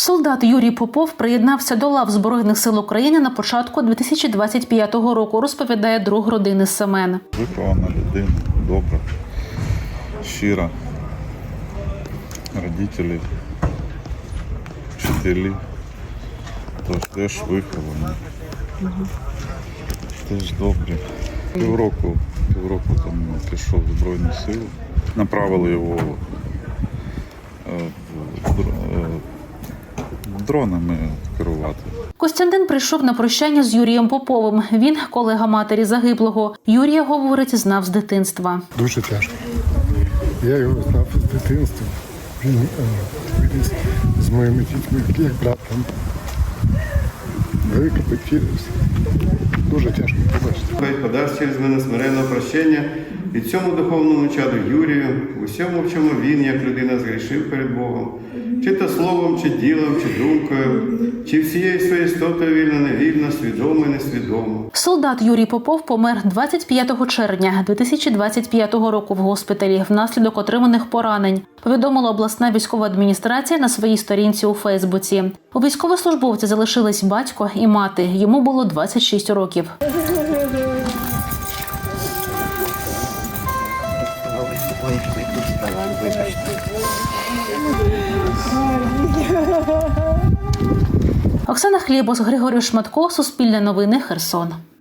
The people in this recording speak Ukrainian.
Солдат Юрій Попов приєднався до лав Збройних сил України на початку 2025 року, розповідає друг родини Семен. Вихована людина, добра, щира. Родителі, вчителі. Тож теж виховані. Теж добрі. Півроку, півроку тому пішов в Збройні сили. Направили його е, в е, дронами керувати. Костянтин прийшов на прощання з Юрієм Поповим. Він колега матері загиблого. Юрія говорить, знав з дитинства. Дуже тяжко. Я його знав з дитинства. Він е, виріс з моїми дітьми, як братом. Велика потеря. Дуже тяжко побачити. Хай подасть через мене смиренного прощення і цьому духовному чаду Юрію, усьому, в чому він, як людина, згрішив перед Богом, чи то словом, чи ділом, чи думкою, чи всією своєю істотою вільно, невільно, свідомо, несвідомо. Солдат Юрій Попов помер 25 червня 2025 року в госпіталі внаслідок отриманих поранень. Повідомила обласна військова адміністрація на своїй сторінці у Фейсбуці. У військовослужбовця залишились батько і мати. Йому було 26 років. Оксана Хлібос, Григорій Шматко, Суспільне новини, Херсон.